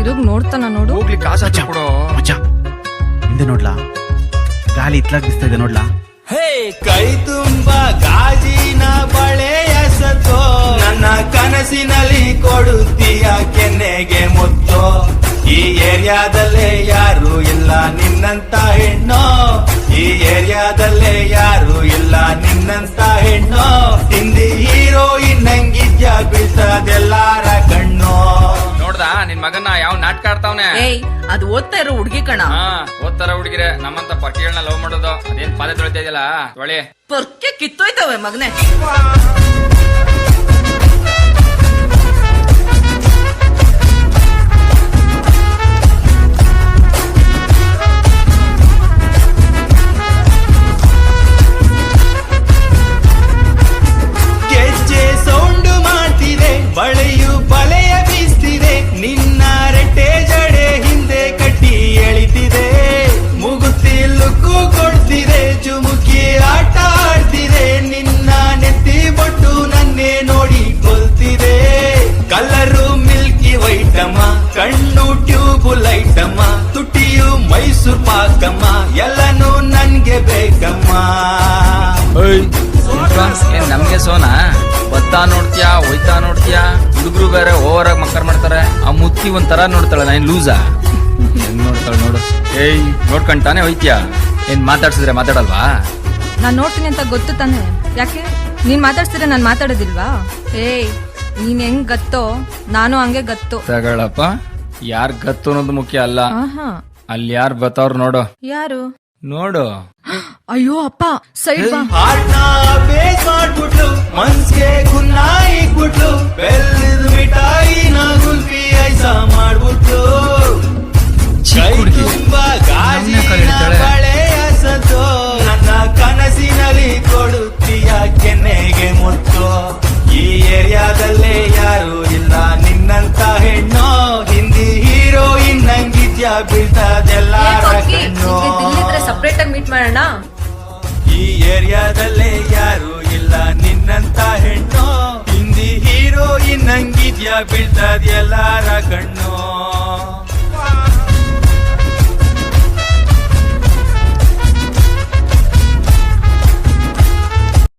ತಿರುಗ್ ನೋಡ್ತಾನ ನೋಡು. ಹೋಗ್ಲಿ ಕಾಸು ಕೊಡು. ಮಚ್ಚ ಹಿಂದೆ ನೋಡ್ಲಾ? ಗಾಳಿ ಇತ್ಲಾಗ್ ಬಿಸ್ತಾ ಇದೆ ನೋಡ್ಲಾ? ಹೇ ಕೈ ತುಂಬ ಗಾಜಿನ ಬಳೆಯ ಸತೋ ನನ್ನ ಕನಸಿನಲ್ಲಿ ಕೊಡುತ್ತೀಯ ಕೆನ್ನೆಗೆ ಮುತ್ತೋ. ಈ ಏರಿಯಾದಲ್ಲೇ ಯಾರು ಇಲ್ಲ ನಿನ್ನಂತ ಹೆಣ್ಣು. ಈ ಏರಿಯಾದಲ್ಲೇ ಯಾರು ಇಲ್ಲ ನಿನ್ನಂತ ಹೆಣ್ಣು. ಹಿಂದಿ ಹೀರೋಯಿನ್ ಏಯ್ ಅದು ಓದ್ತಾ ಇರೋ ಹುಡ್ಗಿ ಕಣ. ಹಾ ಓದ್ತಾರ ಹುಡುಗಿರೆ ನಮ್ಮಂತ ಪಟ್ಟಿಗಳನ್ನ ಲವ್ ಮಾಡೋದು ಅದೇನ್ ಪಾದ ತೊಳಿತಾ ಇದೆಯಲ್ಲ ತೊಳಿ. ಪರ್ಕೆ ಕಿತ್ತೋಯ್ತವೆ ಮಗನೇ. ಮುಗುತಿ ಲುಕ್ಕು ಕೊಡ್ತಿದೆ ಚುಮುಕಿ ಆಟ ಆಡ್ತಿದೆ, ನಿನ್ನ ನೆತ್ತಿ ಬಟ್ಟು ನನ್ನೇ ನೋಡಿ ಕೊಲ್ತಿದೆ. ಕಲರು ಮಿಲ್ಕಿ ವೈಟಮ್ಮ, ಕಣ್ಣು ಟ್ಯೂಬ್ ಲೈಟಮ್ಮ, ತುಟಿಯು ಮೈಸೂರ್ ಪಾಕಮ್ಮ, ಎಲ್ಲನೂ ನನ್ಗೆ ಬೇಕಮ್ಮ. ಏನ್ ನಮ್ಗೆ ಸೋನಾ? ಬತ್ತಾ ನೋಡ್ತೀಯಾ ಒಯ್ತಾ ನೋಡ್ತೀಯಾ? ಹುಡುಗರು ಬೇರೆ ಓವರ್ ಆಗಿ ಮಕ್ಕರ್ ಮಾಡ್ತಾರೆ. ಆ ಮುತ್ತಿ ಒಂಥರ ನೋಡ್ತಾಳೆ, ನಾನು ಲೂಸಾ ನೋಡ್ತಾಳೆ? ಏಯ್ ನೋಡ್ಕೊಂತಾನೆ ಹೋಯ್ತೀಯಾ? ಏನ್ ಮಾತಾಡ್ಸಿದ್ರೆ ಮಾತಾಡಲ್ವಾ? ನಾನ್ ನೋಡ್ತೀನಿ ಅಂತ ಗೊತ್ತು ತಾನೆ. ಯಾಕೆ? ನೀನ್ ಮಾತಾಡ್ಸಿದ್ರೆ ನಾನ್ ಮಾತಾಡೋದಿಲ್ವಾ? ಏಯ್ ನೀನ್ ಹೆಂಗ್ ಗತ್ತೋ? ನಾನು ಹಂಗೆ ಗತ್ತು. ತಗೊಳಪ್ಪ ಯಾರ್ ಗತ್ತು ಅನ್ನೋದು ಮುಖ್ಯ ಅಲ್ಲ. ಆಹಾ. ಅಲ್ಲಿ ಯಾರು ಬತ್ತವ್ರು ನೋಡು. ಯಾರು? ನೋಡು. ಅಯ್ಯೋ ಅಪ್ಪ ಸೈಡ್ ಬಾ. ಹಾಡ್ನ ಬೇಸ್ ಮಾಡ್ಬಿಟ್ಲು ಮನ್ಸ್ಗೆ ಗುನ್ನ ಇಕ್ಬಿಟ್ಲು ಬೆಲ್ಲದ ಮಿಠಾಯಿನ ಗುಲ್ಫಿ ಐಸ ಮಾಡ್ಬಿಟ್ಲು. ನಿತ್ಯ ಬೀಳ್ತದೆಲ್ಲ ಸಪ್ರೇಟ್ ಆಗಿ ಮೀಟ್ ಮಾಡೋಣ? ಈ ಏರಿಯಾದಲ್ಲೇ ಯಾರು ಇಲ್ಲ ನಿನ್ನಂತ ಹೆಣ್ಣು. ಹಿಂದಿ ಹೀರೋಯಿನ್ ಹಂಗಿದ್ಯಾ? ಬೀಳ್ತದೆಲ್ಲಾರ ಕಣ್ಣು